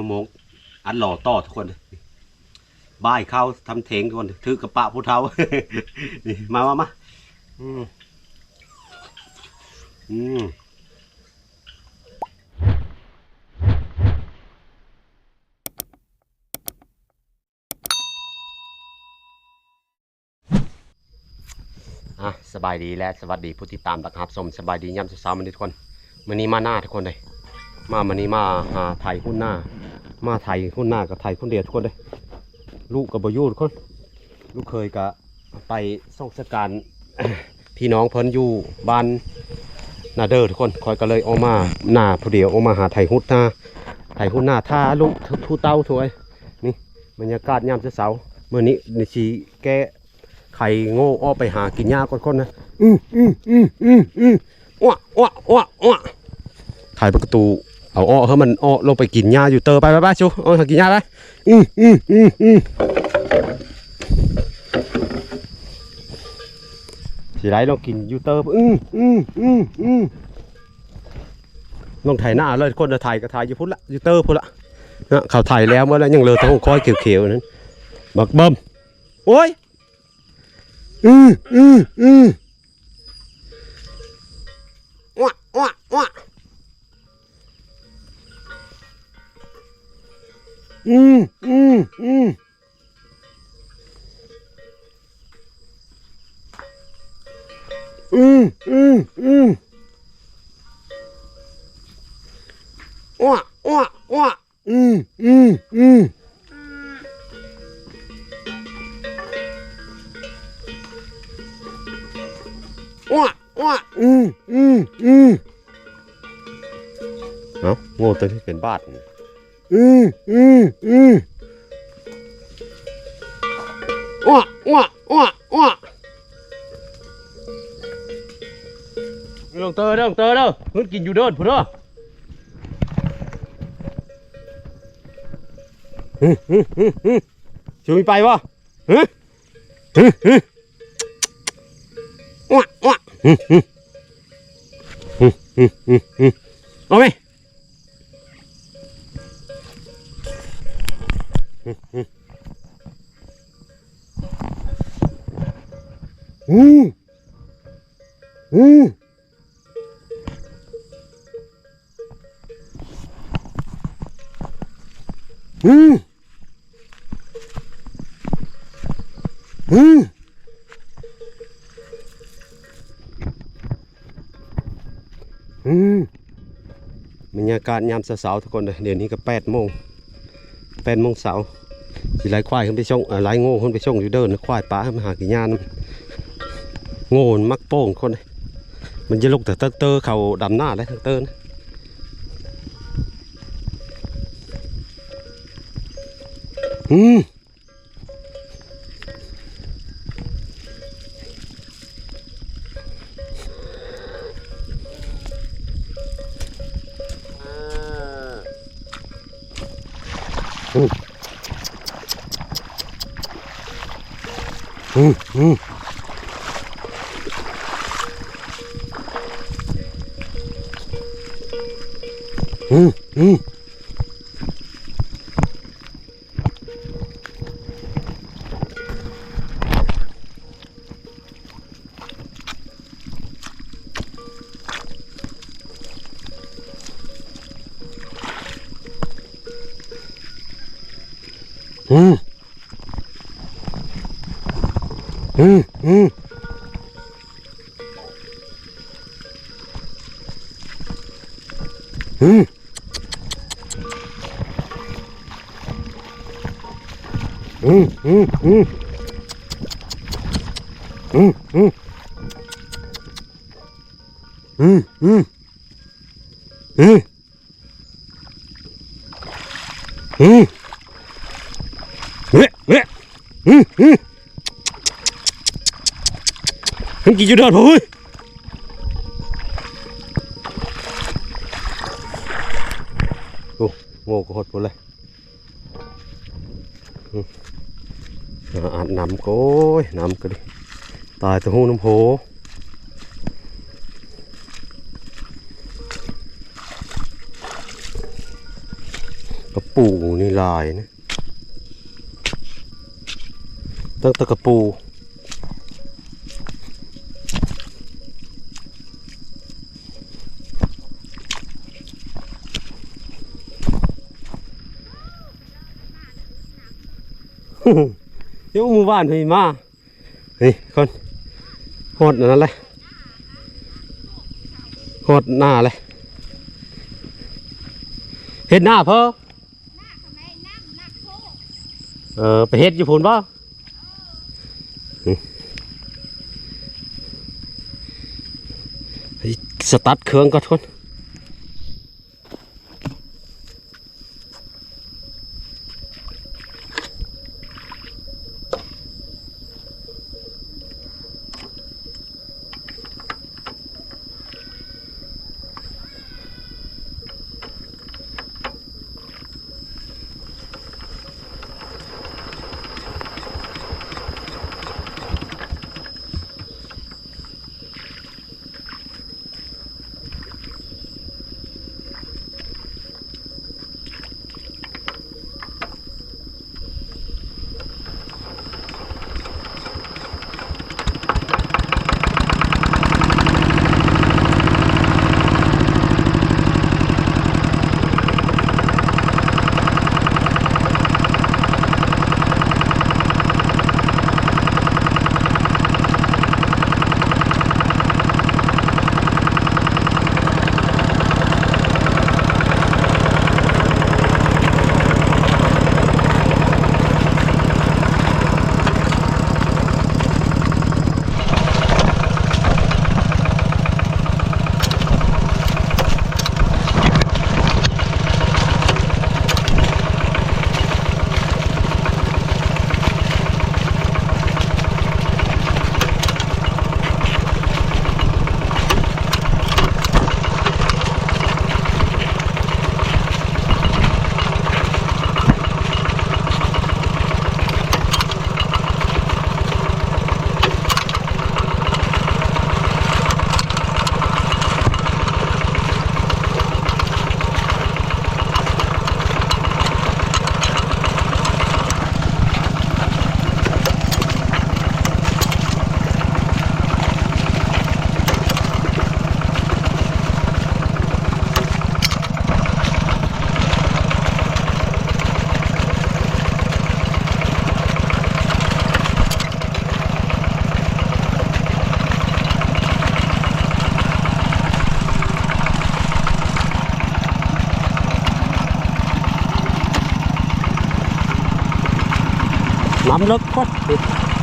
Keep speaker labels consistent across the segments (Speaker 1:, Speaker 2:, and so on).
Speaker 1: มะม่วงอันหล่อต่อทุกคนบ้ายเข้าทำเถงทุกคนถือกระปะผู้เฒ่านี่มามามาอืมอืมอะสบายดีและสวัสดีผู้ที่ตามตักหับสมสบายดีย่ำสาวๆมันทุกคนวันนี้มาหน้าทุกคนเลยมามันนี้มาหาไทยหุ้นหน้า มาไทยหุ้นหน้ากับไทยคนเดียวทุกคนเลยลูกกับบยูทุกคนลูกเคยกะไปส่งสการพี่น้องเพิ่นอยู่บ้านนาเดอร์ทุกคนคอยก็เลยออกมาหน้าผู้เดียวออกมาหาไทยหุ้นหน้าไทยหุ้นหน้าท่าลูกทูเต้าถวยนี่บรรยากาศยามเช้าเมื่อนี้ในชีแกะไข่โง่อ้อไปหากินหญ้าก่อนๆนะอืมอืมอืมอืมอืมอ้วอ้วอ้วอ้วถ่ายประตู เอาอ้อให้มันอ้อลงไปกินหญ้าอยู่เตอไปไปไปชูเอาหากินหญ้าไปอืมอืมอืมอืมสิไรลองกินอยู่เตออืมอืมอืมอืมลองถ่ายหน้าเลยคนจะถ่ายก็ถ่ายอยู่พุ่นละอยู่เตอพุ่นละนะเขาถ่ายแล้วเมื่อแล้วยังเหลือต้องคอยเขียวๆนั้นบักเบิ้มโอ้ยอืมอืมอืมว้าว้าว้า อืมอืมอืมอืมอืมอืมว้าว้าว้าอืมอืมอืมว้าว้าอืมอืมอืมเอ้าโง่ตัวที่เป็นบ้า อืมอืมอืมว้าว้าว้าว้าลงเตอเด้อลงเตอเด้อเพิ่นกินอยู่เด้อพุ่นเด้อฮึฮึฮึฮึชูมีไปบ่ฮึฮึฮึว้าว้าฮึฮึฮึฮึฮึฮึเอาไหม อืมอืมอืมอืมอืมบรรยากาศยามเช้าๆทุกคนเลยเดี๋ยวนี้ก็แปดโมงแปดโมงเช้า สิไล่ควายขึ้นไปช่องไล่โง่ขึ้นไปช่องอยู่เดินนะควายป้ามาหากินหญ้านโง่มักโป้งคน มันจะลุกแต่เตอเตอเขาดำหน้าเลยทั้งเตอนะอืมอืม Mm, mm. Mm, mm. อืมอืมอืมอืมอืมอืมอืมอืมอืมเว้ยเว้ยอืมอืมมันกี่จุดดอดพ่อเฮ้โอ้โง่ก็หดหมดเลย อาบน้ำก็ยน้ำก็ดิตายตะหูน้ำโพกระปูนี่ลายนะตั้งแตะกระปู เดี๋ยวหมู่บ้านเฮ้ยมาเฮ้ยคนโหดอันนั่นเลยโหดหน้าเลยเฮ็ดหน้าเพ้อเออไปเฮ็ดอยู่พูนบ่เฮ้ยสตาร์ทเครื่องก่อน คนน้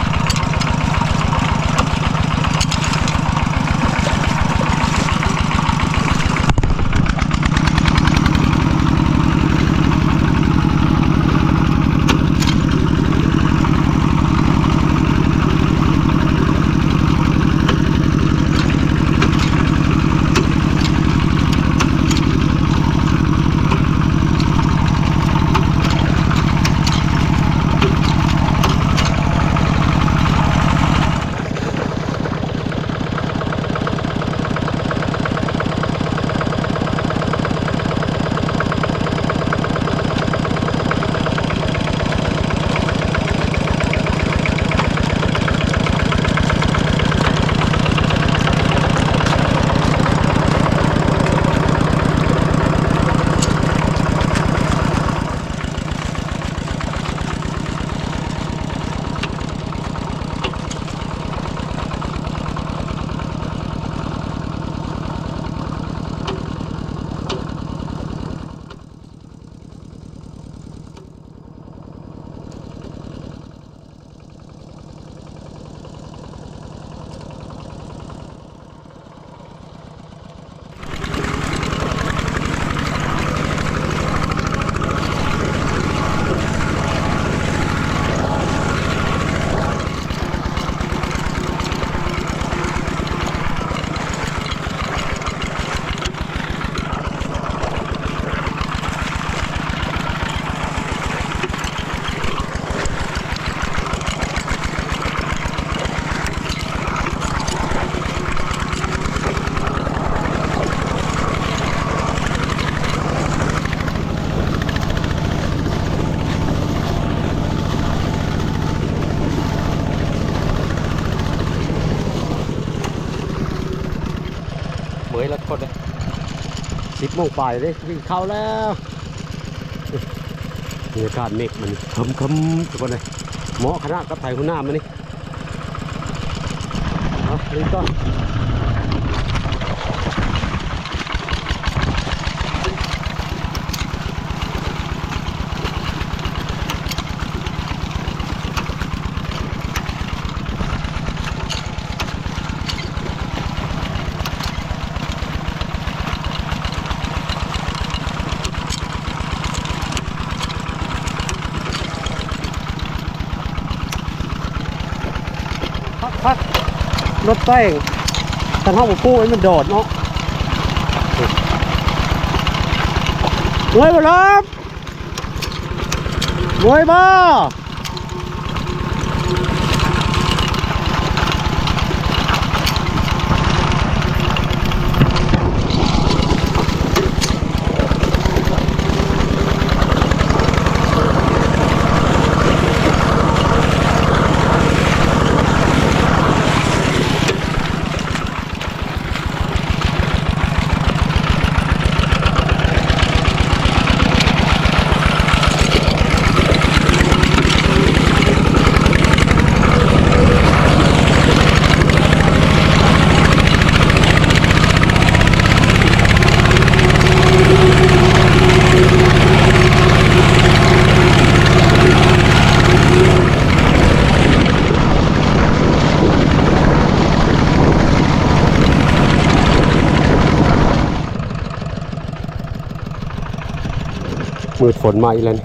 Speaker 1: โมงไปเลยวิ่งเข้าแล้วบรรยากาศเมฆมันคำคำทุกคนเลยหมอคณะกับไทยหัวหน้ามันนี่เอาลิงต้นพัก รถแป้งทางห้องผู้ไอ้มันโดดเนาะรวยบ่รับรวยบ่ มืดฝนมาอีกแล้ว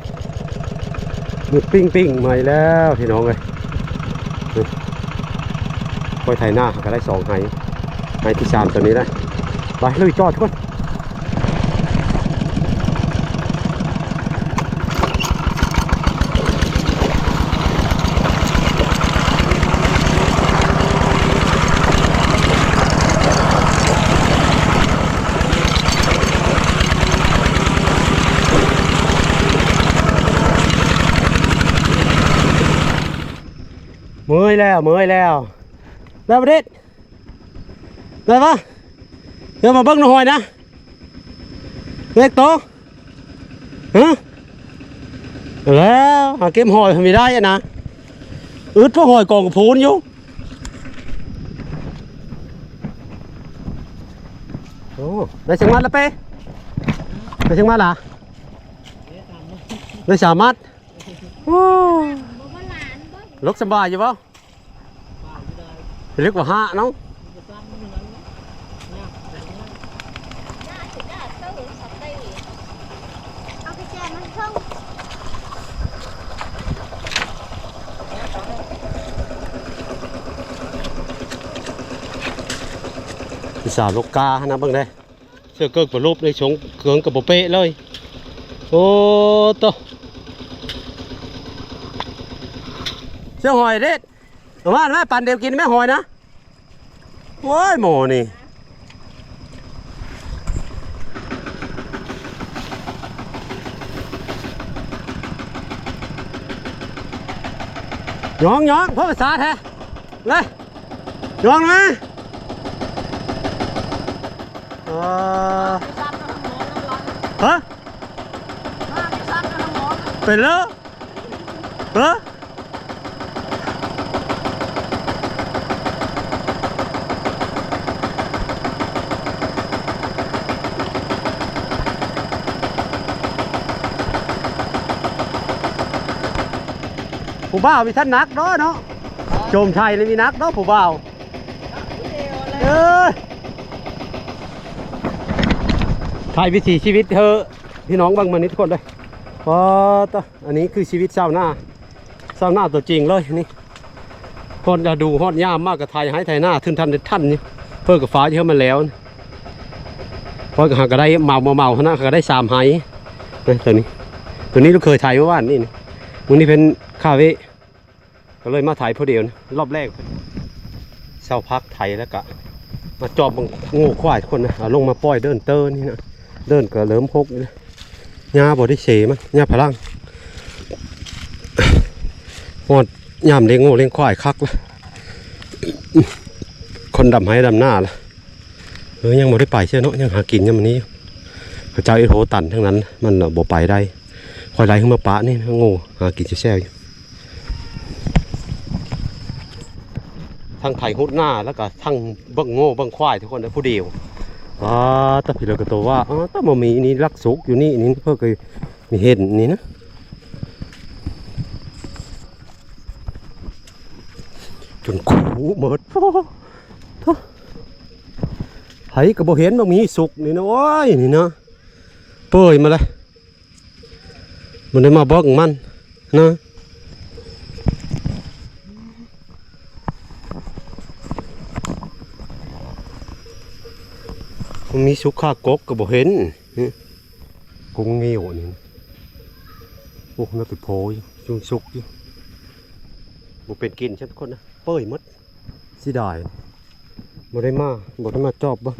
Speaker 1: มืดปิ้งปิ้งมาอีกแล้วพี่น้องเลยนี่คอยไถหน้าก็ได้สองไห้ไห้ที่สามตัวนี้ได้ไปลุยจอดทุกคน เมื่อยแล้วเมื่อยแล้วได้ประเด็ดได้ปะเดี๋ยวมาเบิ้งหน่อยนะเล็กโตฮะแล้วหาเก็บหอยไม่ได้นะอึดพวกหอยกองกับพูนอยู่โอ้ได้สังมัดแล้วเป้ได้สังมัดล่ะได้สามมัดโอ้
Speaker 2: ล
Speaker 1: กสบายอยู่ปล่าเรียกว่าห้าเนาะ
Speaker 2: ย่าสิย่าเต้าสับได้เอาไปแจกมันส่ง
Speaker 1: สาวลูกกานะเบิ่งได้เสื้อเกิกบรูปได้ชงเครื่องกับโบเป๊ะเลย โอ้โตะ เสื้อหอยเด็ดเอามาแม่ปันเดียวกินแม่หอยนะโอ้ยหมนี่ยองยองพ่อภาษาแท้เลยยองมาเออฮะเป็นแล้วฮะ ผู้บ่าวมีท่านนักเนาะเนาะโจมชัยเลยมีนักเนาะผู้บ่าวเอ้ยถ่ายวิถีชีวิตเธอพี่น้องบางมันนี้ทุกคนเลยพอต่ออันนี้คือชีวิตชาวนาชาวนาตัวจริงเลยนี่คนจะดูฮอดย่ามมากกับไทยให้ไทยหน้าทึนทันท่านนี่เพื่อกับฟ้าที่เขามาแล้วพอหากก็ได้เมาเมาเมาเขานะก็ได้สามห้นี่ตัวนี้ ตัวนี้เราเคยถ่ายเมื่อวานนี่นี่วันนี้เป็น คาเฟ่ก็เลยมาถ่ายพอเดียวนะรอบแรกเช่าพักไทยแล้วก็มาจอบบังง่ควายคนนะลงมาปล่อยเดินเตอร์นี่นะเดินก็เริ่มพกนี่นะหญ้าบ่ได้เสมันหญ้าพลังหอดยามเลี้ยงง่เลี้ยงควายคักละคนดำให้ดำหน้าละเออยังบ่ได้ไปเชื่อเนาะยังหากินยังมันนี้อยู่พระเจ้าเอโหตันทั้งนั้น มันบ่ไปได้คอยไล่ขึ้นมาปะนี่ง่หากินแซ่ๆอยู่ ทั้งไข่หุดหน้าแล้วก็ทั้งเบังโง่เบังควายทุกคนนะผู้เดียวว้าแตะพี่เราก็ตัวว่าอ๋อแตะมามีนี่รักสุกอยู่นี่นี่เพื่อเคยมีเห็นนี่นะจนคูหมดโอ้โธ่ไผก็บ่เห็นบ่มีสุกนี่นะโอ้ยนี่นะเปื่อยมาเลยมันได้มาบอกมันนะ มันมีสุกข้ากกก็บ่เห็นนี่กุ้งเงี้ยวนี่นะโอ้น่าติโพยจุงสุกอยู่บ่เป็นกินใช่ทุกคนนะเปื่อยหมดสิได้บ่ได้มาบ่ได้มาจอบบ่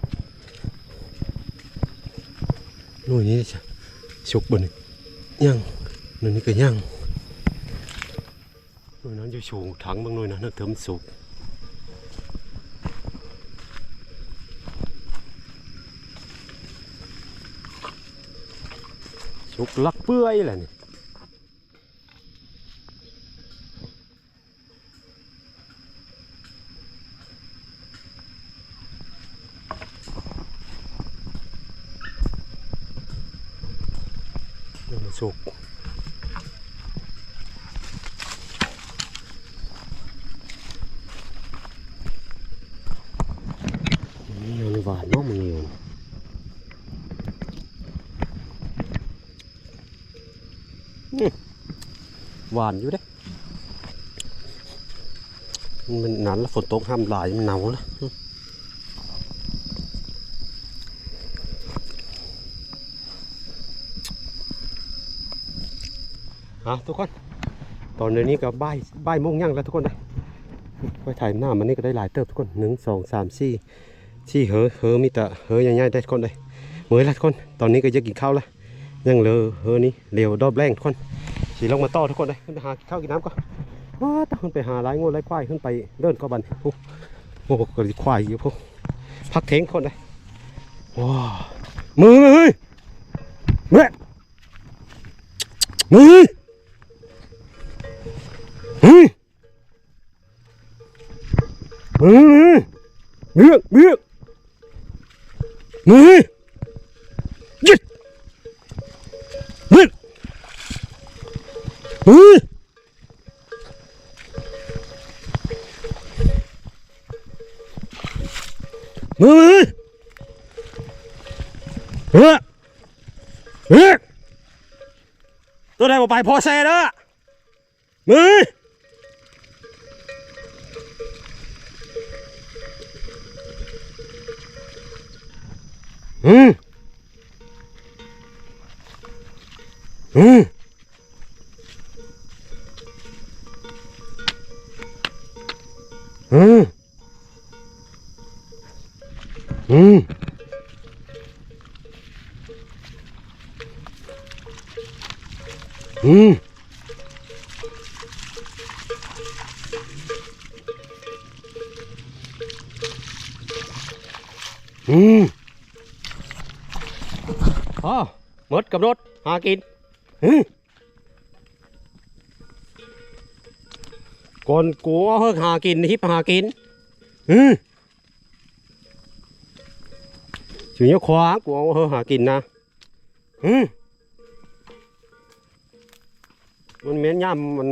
Speaker 1: หน่วยนี้จะสุกบนย่างหน่วยนี้ก็ย่างหน่วยนั้นจะสูงถังบางหน่วยนะนั่นเติมสุก สุกลักเปื่อยแหละนี่หน่วยนี้สุกนี่ยังหวานเนาะมึงอยู่อื้อหวานอยู่เด้มันหนานแล้วฝนตกห้ามหลายมันหนาวแล้วอื้ออะทุกคน ตอนนี้ก็บ่ายบ่ายโมงย่างแล้วทุกคนนะไปถ่ายหน้ามันนี่ก็ได้หลายเติบทุกคนหนึ่งสองสามสี่สี่เหอเหอมีแต่เหอใหญ่ๆได้ทุกคนเลยเมื่อยแล้ทุกคน ตอนนี้ก็จะกินข้าวแล้วยังเลอเหอนี้เร็วดอบแรงทุกคน สีลงมาต่อทุกคนเลยขึ้นไปหาข้าวกินน้ำก่อนว้าต้องขึ้นไปหาไร้งูไรควายขึ้นไปเดินก็บันโอ้โหก็ดีควายอยู่พวกพักเทงคนเลยว้ามือมือมือมือมือมือเบี้ยเบี้ยมือยึด มือมือเฮ้เฮ้ตัวไหนบอกไปพอแซ่เด้อมืออืมอืม อืมอืมอืมอืมอ๋อห มดกับรถหากินกูเอาเฮิกหากินฮิปหากินฮึถึงจะขวากูเอาเฮิกหากินนะฮึมันเม็นย่ำมัน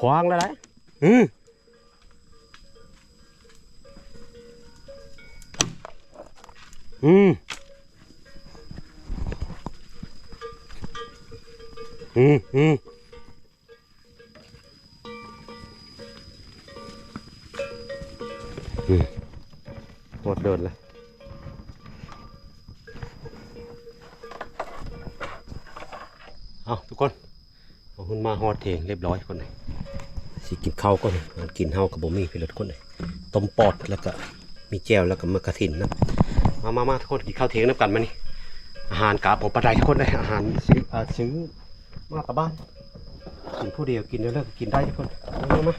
Speaker 1: ขวางแล้วได้ฮึอืมอืมอืมอืม หมดเดินเลยเอาทุกคนเอาคุณมาฮอดเทงเรียบร้อยคนเลยสิกินข้าวก่อนอันกินเฮากับบ่มีพี่รถคนเลยต้มปอดแล้วก็มีแจ่วแล้วก็มะกระถินนะมามามาทุกคนกินข้าวเทงน้ำกันมานี่อาหารกาผมประดายทุกคนเลยอาหารซื้ออ่าซื้อมากับบ้านกินผู้เดียวกินแล้วเลิกกินได้ทุกคนมามา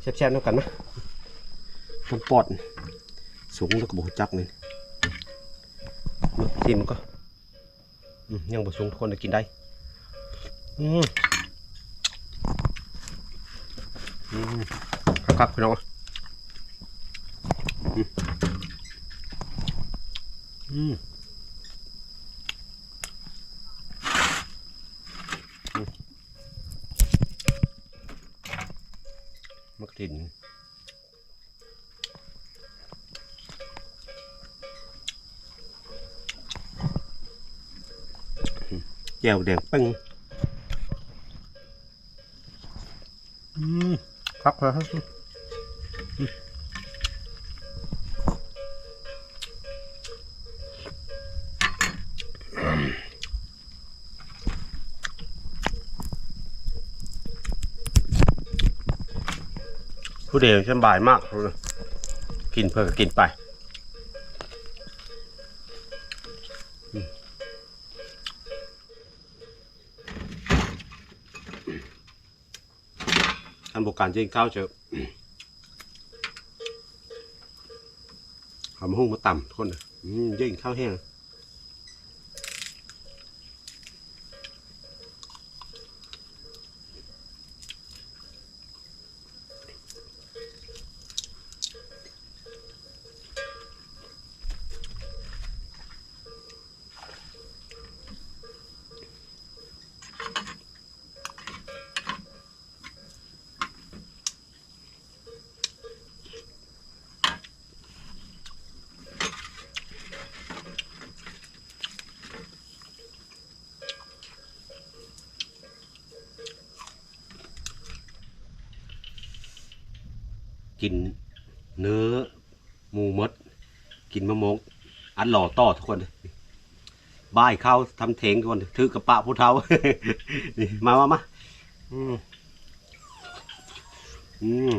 Speaker 1: แซ่บๆน้ำกันนะ ต้มปอด สูงแล้วก็บุจักนี่มาชิมก็ยังบสูงทุกคนจะกินได้อืมอืมครับพี่น้อง แจ่วแดงปึ้งอืมครับครับผู้เดียวสบายมากเลยกินเพื่อก็กินไป การยิงข้าวเจอหอมหุ้งมาต่ำคนอะยิงข้าวแห้ง กินเนื้อหมูมด กินมะมงอันหล่อต่อทุกคนบ้ายข้าวทำเถงทุกคนถือกระปะผู้เท้านี่มามามาอืมอืม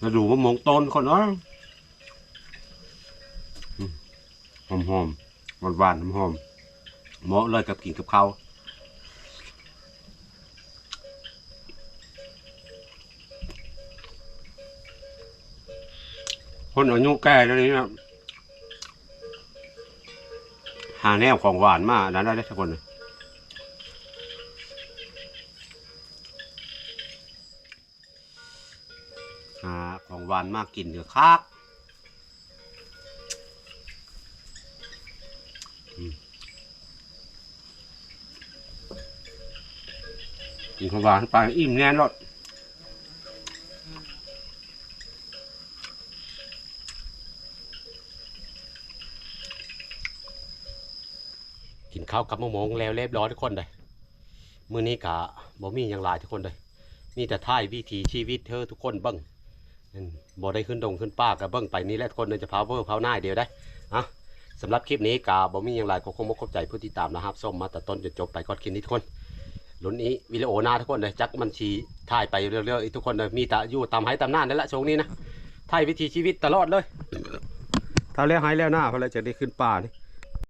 Speaker 1: มาดูมะมงต้นคนนะหอมหอมหวานหวานๆหอมเหมาะเลยกับกินกับข้าว คนอายุแก่แล้วนี้นะหาแนวของหวานมานั้นได้ทุกคนเลยหาของหวานมากกินเดือคักกินของหวานไปอิ่มแน่นอน ข้าวกับมะม่วงแล้วเรียบร้อยทุกคนเลยมื้อนี้กะบ่มีอย่างหลายทุกคนเลยมีแต่ท่ายวิถีชีวิตเธอทุกคนเบิ้งอืมบ่ได้ขึ้นดงขึ้นป้าก็เบิ้งไปนี่แหละทุกคนเลยจะพาเวอร์พาหน้าเดียวได้อะสำหรับคลิปนี้กะบ่มีอย่างไรก็คงมกขอบใจผู้ที่ตามนะครับส้มมาแต่ต้นจนจบไปก่อนคลิปนี้ทุกคนลุ้นนี้วิดีโอหน้าทุกคนเลยจักมันชีถ่ายไปเรื่อยๆทุกคนเลยมีแต่อยู่ตามให้ตามหน้านั่นแหละช่วงนี้นะถ่ายวิถีชีวิตตลอดเลยถ้าแล้วหายแล้วหน้าเพอเลยจะได้ขึ้นป่านี่